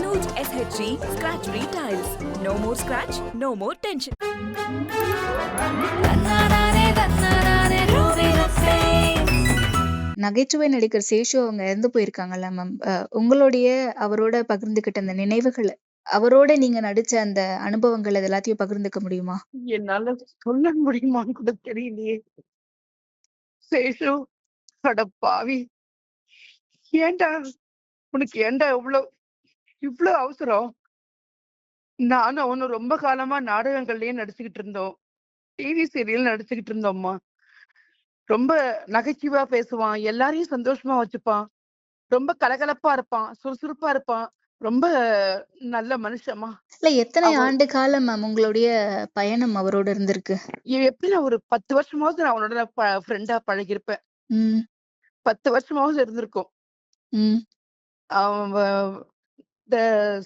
Anuj SHG Scratch Free Tiles. No more scratch, no more tension. நகைச்சுவை நடிகர் சேஷு அவங்க இறந்து போயிருக்காங்கல்ல மேம். உங்களுடைய அவரோட பகிர்ந்துக்கிட்ட அந்த நினைவுகள, அவரோட நீங்க நடிச்ச அந்த அனுபவங்கள் அது எல்லாத்தையும் பகிர்ந்துக்க முடியுமா? என்னால சொல்ல முடியுமான்னு கூட தெரியலையே. சேஷு, அட பாவி! ஏன்டா? உனக்கு ஏன்டா இவ்ளோ இவ்ளோ அவசரம்? நானும் அவனும் ரொம்ப காலமா நாடகங்கள்லயே நடிச்சுக்கிட்டு இருந்தோம். டிவி சீரியல் நடிச்சுக்கிட்டு இருந்தோம்மா. ரொம்ப நகைச்சுவையா பேசுவான். எல்லாரையும் சந்தோஷமா வச்சுப்பான். ரொம்ப கலகலப்பா இருப்பான். சுறுசுறுப்பா இருப்பான். ரொம்ப நல்ல மனுஷன்மா. இல்ல எத்தனை ஆண்டு காலம் மேம் உங்களுடைய பயணம் அவரோட இருந்திருக்கு? எப்படியும் ஒரு 10 வருஷமாவது நான் அவனோட ஃப்ரெண்டா பழகியிருப்பேன். ம். 10 வருஷமாவது இருந்திருக்கும். இந்த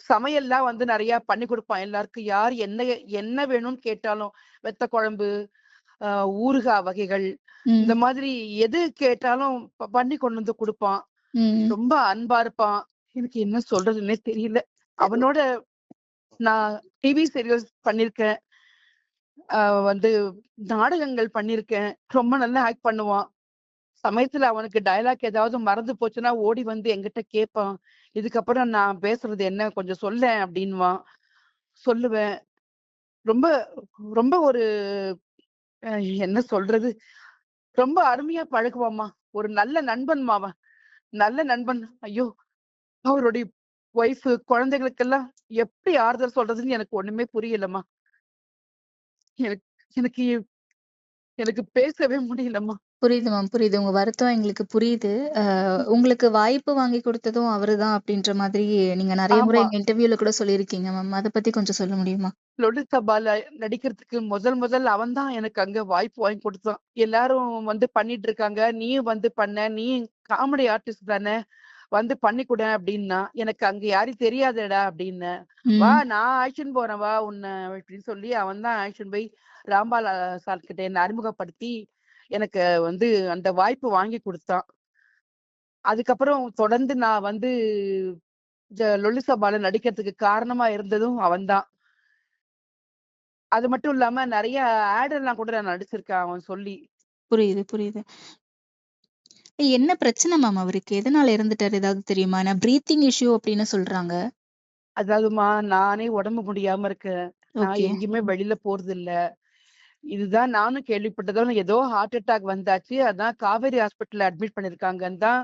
சமையல்லாம் வந்து நெறையா பண்ணி குடுப்பான் எல்லாருக்கும். யார் என்ன என்ன வேணும்னு கேட்டாலும், வெத்த குழம்பு, அ ஊறுகாய் வகைகள், இந்த. மாதிரி எது கேட்டாலும் பண்ணி கொண்டு வந்து குடுப்பான். ரொம்ப அன்பா இருப்பான். எனக்கு என்ன சொல்றதுன்னே தெரியல. அவனோட நான் டிவி சீரியல்ஸ் பண்ணியிருக்கேன். அ வந்து நாடகங்கள் பண்ணியிருக்கேன். ரொம்ப நல்லா ஆக்ட் பண்ணுவான். சமயத்துல அவனுக்கு டயலாக் ஏதாவது மறந்து போச்சுன்னா, ஓடி வந்து என்கிட்ட கேட்பான். "இதுக்கப்புறம் நான் பேசுறது என்ன? கொஞ்சம் சொல்லேன்" அப்படின்னுவான். சொல்லுவேன். ரொம்ப ரொம்ப ஒரு என்ன சொல்றது? ரொம்ப அருமையா பழகுவான்மா. ஒரு நல்ல நண்பன்மா அவன். நல்ல நண்பன். ஐயோ! அவருடைய ஒய்ஃப், குழந்தைகளுக்கெல்லாம் எப்படி ஆறுதல் சொல்றதுன்னு எனக்கு ஒண்ணுமே புரியலம்மா. எனக்கு எனக்கு எனக்கு பேசவே முடியலம்மா. புரியுது மேம். புரியுது. உங்க வருத்தம் எங்களுக்கு புரியுது. அ. உங்களுக்கு வாய்ப்பு வாங்கி குடுத்ததும் அவரு தான் அப்படின்ற மாதிரி நீங்க நெறைய முறை ஆமா. எங்க இன்டர்வியூல கூட சொல்லியிருக்கீங்க மேம். அத பத்தி கொஞ்சம் சொல்ல முடியுமா? லொடு சபால நடிக்கிறதுக்கு முதல் முதல் அவன் தான் எனக்கு அங்க வாய்ப்பு வாங்கி குடுத்தான். எல்லாரும் வந்து பண்ணிட்டு இருக்காங்க. நீயும் வந்து பண்ண. நீயும் காமெடி ஆர்டிஸ்ட் தானே! வந்து பண்ணி குடேன் அப்டின்னான். எனக்கு அங்க யாரையும் தெரியாதேடா அப்டின்னேன். வா ம். நான் ஆக்ஷன் போறேன் வா உன்ன அப்டின்னு சொல்லி அவன் தான் ஆக்ஷன் போய் ராம்பால் சார் கிட்ட என்ன அறிமுகப்படுத்தி, எனக்கு வந்து அந்த வாய்ப்பு வாங்கி குடுத்தான். அதுக்கப்புறம் தொடர்ந்து நான் வந்து லொல்லு சபால நடிக்கிறதுக்கு காரணமா இருந்ததும் அவன் தான். அது மட்டும் இல்லாம நெறைய ஆட் எல்லாம் கூட நான் நடிச்சிருக்கேன் அவன் சொல்லி. புரியுது, புரியுது. என்ன பிரச்சனை மேம் அவருக்கு? எதனால இறந்துட்டாரு ஏதாவது தெரியுமா? ஏன்னா பிரீத்திங் இஷ்யூ அப்படின்னு சொல்றாங்க. அதாவதுமா நானே உடம்பு முடியாம இருக்கேன். நான். எங்கேயுமே வெளில போறதில்ல. இதுதான் நானும் கேள்விப்பட்டதும் ஏதோ ஹார்ட் அட்டாக் வந்தாச்சு. அதான் காவேரி ஹாஸ்பிட்டல்ல அட்மிட் பண்ணியிருக்காங்கன்னு தான்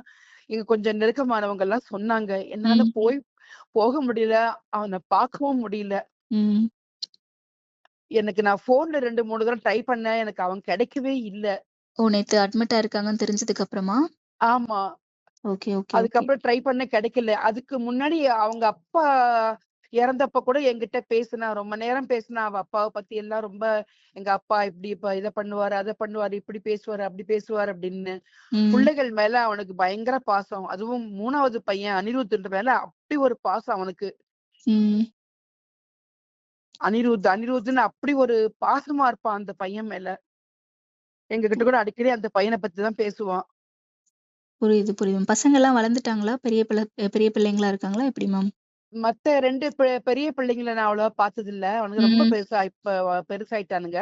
எங்க கொஞ்சம் நெருக்கமானவங்கலாம் சொன்னாங்க. என்னால. போய் போக முடியல. அவன பார்க்கவும் முடியல. எனக்கு நான் ஃபோன்ல 2, 3 தடவ ட்ரை பண்ணேன். எனக்கு அவன் கிடைக்கவே இல்ல. ஓ! நேத்து அட்மிட் ஆயிருக்காங்கன்னு தெரிஞ்சதுக்கு அப்புறமா? ஆமா. Okay, okay. அதுக்கப்புறம் ட்ரை பண்ணேன் கிடைக்கல. அதுக்கு முன்னாடி அவங்க அப்பா இறந்தப்ப கூட என்கிட்ட பேசினா. ரொம்ப நேரம் பேசினா. அவ அப்பாவ பத்தி எல்லாம் ரொம்ப எங்க அப்பா இப்படி இப்ப இத பண்ணுவாரு, அத பண்ணுவாரு, இப்படி பேசுவாரு, அப்படி பேசுவாரு அப்படின்னு. புள்ளைகள் மேல அவனுக்கு பயங்கர பாசம். அதுவும் 3வது பையன் அனிருத் மேல அப்படி ஒரு பாசம் அவனுக்கு. அனிருத், அனிருத்ன்னு அப்படி ஒரு பாசமா இருப்பான் அந்த பையன் மேல. எங்ககிட்ட கூட அடிக்கடி அந்த பையன பத்தி தான் பேசுவான். புரியுது, புரியுது. பசங்கலாம் வளர்ந்துட்டாங்களா? பெரிய பிள்ளை பெரிய பிள்ளைங்களா இருக்காங்களா? எப்படி மேம்? மத்த 2 பெ பெரிய பிள்ளைங்கள நான் அவ்வளவா பார்த்ததில்ல. அவனுங்க ரொம்ப. பெருசா இப்ப பெருசாயிட்டானுங்க.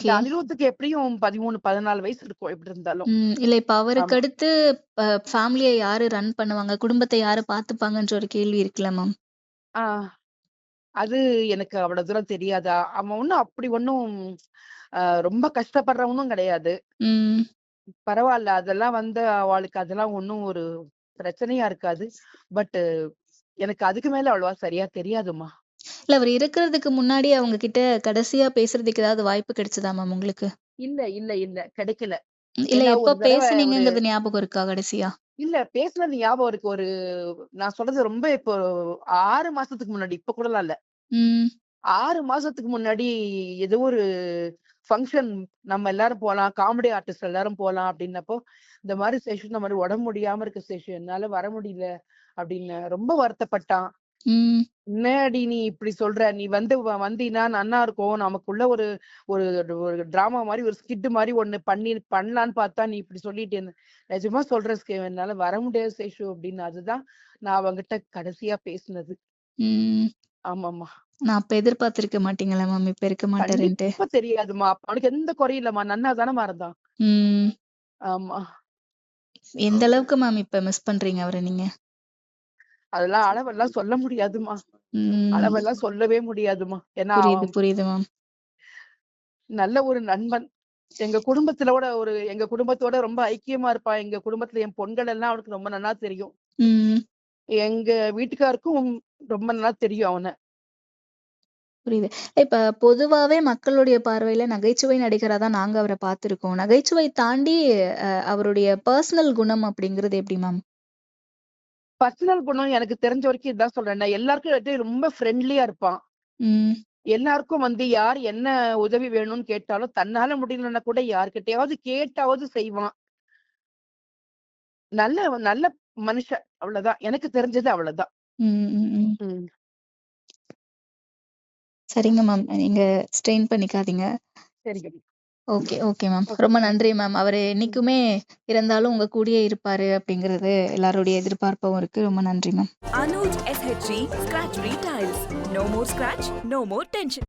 இந்த ஓகே. அனிருத்துக்கு எப்படியும் 13, 14 வயசு இருக்கும் எப்படி இருந்தாலும். ம். இல்ல இப்ப அவருக்கு ஆமா. அடுத்து ப ஃபேமிலிய யாரு ரன் பண்ணுவாங்க? குடும்பத்த யாரு பார்த்துப்பாங்கன்ற ஒரு கேள்வி இருக்குல்ல மேம்? ஆ. அது எனக்கு அவ்வளவு தூரம் தெரியாது. அவன் ஒண்ணும் அப்படி ஒண்ணும் அ ரொம்ப கஷ்டப்படுறவனும் கிடையாது. ம். பரவால்ல. அதெல்லாம் வந்து அவளுக்கு அதெல்லாம் ஒண்ணும் ஒரு பிரச்சனையா இருக்காது. பட் எனக்கு அதுக்கு மேல அவ்வளவா சரியா தெரியாதும்மா. இல்ல அவரு இறக்கறதுக்கு முன்னாடி அவங்க கிட்ட கடைசியா பேசுறதுக்கு ஏதாவது வாய்ப்பு கிடைச்சதா மேம் உங்களுக்கு? இல்ல, இல்ல, இல்ல. கிடைக்கல. இல்ல எப்ப பேசுனீங்கங்கிறது ஞாபகம் இருக்கா கடைசியா? இல்ல பேசுனது ஞாபகம் இருக்கு. ஒரு நான் சொல்றது ரொம்ப இப்போ 6 மாசத்துக்கு முன்னாடி. இப்ப கூடலாம் இல்ல. 6 மாசத்துக்கு முன்னாடி ஏதோ ஒரு ஃபங்ஷன் நம்ம எல்லாரும் போலாம். காமெடி ஆர்டிஸ்ட் எல்லாரும் போலாம் அப்டின்னப்போ, இந்த மாரி சேஷு இந்த மாரி உடம்பு முடியாம இருக்கு சேஷு. என்னால வர முடியல அப்டின்னேன். ரொம்ப வருத்தப்பட்டான். "என்னடி நீ இப்டி சொல்ற? நீ வந்து வ வந்தீன்னா நன்னா இருக்கும். நமக்குள்ள ஒரு ஒரு ஒரு டிராமா மாரி ஒரு ஸ்கிட் மாரி ஒண்ணு பண்ணி பண்ணலான்னு பார்த்தா, நீ இப்டி சொல்லிட்டேன்னு." "நிஜமா சொல்றேன் என்னால வர முடியாது சேஷு" அப்டின்னு. அதுதான் நான் அவன்கிட்ட கடைசியா பேசுனது. ம். ஆமாம்மா. நான் அப்ப எதிர்பார்த்திருக்க மாட்டீங்களா மேம் இப்ப இருக்க மாட்டாருன்ட்டு? கண்டிப்பா தெரியாதும்மா. அவனுக்கு எந்த குறையும் இல்லம்மா. நன்னா தானம்மா இருந்தான். ஆமா. எந்த அளவுக்கு மேம் இப்ப மிஸ் பண்றீங்க அவர நீங்க? அதெல்லாம் அளவெல்லாம் சொல்ல முடியாதும்மா. ம். அளவெல்லாம் சொல்லவே முடியாதும்மா. ஏன்னா புரியுது, அவன் புரியுது மேம். நல்ல ஒரு நண்பன். எங்க குடும்பத்திலோட ஒரு எங்க குடும்பத்தோட ரொம்ப ஐக்கியமா இருப்பான். எங்க குடும்பத்துல என் பொண்கள் எல்லாம் அவனுக்கு ரொம்ப நன்னா தெரியும். எங்க வீட்டுக்காருக்கும் ரொம்ப நல்லா தெரியும் அவன. புரியுது. இப்ப பொதுவாவே மக்களுடைய பார்வையில நகைச்சுவை நடிகரா தான் நாங்க அவர பார்த்திருக்கோம். நகைச்சுவை தாண்டி அவருடைய பெர்சனல் குணம் அப்படிங்கிறது எப்படி மேம்? பர்சனல் குணம் எனக்கு தெரிஞ்ச வரைக்கும் இதான் சொல்றேன். நான் எல்லாருக்கும் ரொம்ப ஃப்ரெண்ட்லியா இருப்பான். எல்லாருக்கும் வந்து யார் என்ன உதவி வேணும்னு கேட்டாலும் தன்னால முடியலன்னா கூட யார்கிட்டயாவது கேட்டாவது செய்வான். நல்ல நல்ல மனுஷன். அவ்வளவுதான். எனக்கு தெரிஞ்சது அவ்வளவுதான். சரிங்க மேம். நீங்க ஸ்ட்ரெயின் பண்ணிக்காதீங்க. சரிங்க. Okay, okay ma'am. ரொம்ப நன்றி மேம். அவரு. என்னைக்குமே இறந்தாலும் உங்க கூடயே இருப்பாரு அப்படிங்கிறது எல்லாருடைய எதிர்பார்ப்பும் இருக்கு. ரொம்ப நன்றி ma'am. Anuj SHG Scratch Retiles. No more scratch, no more tension.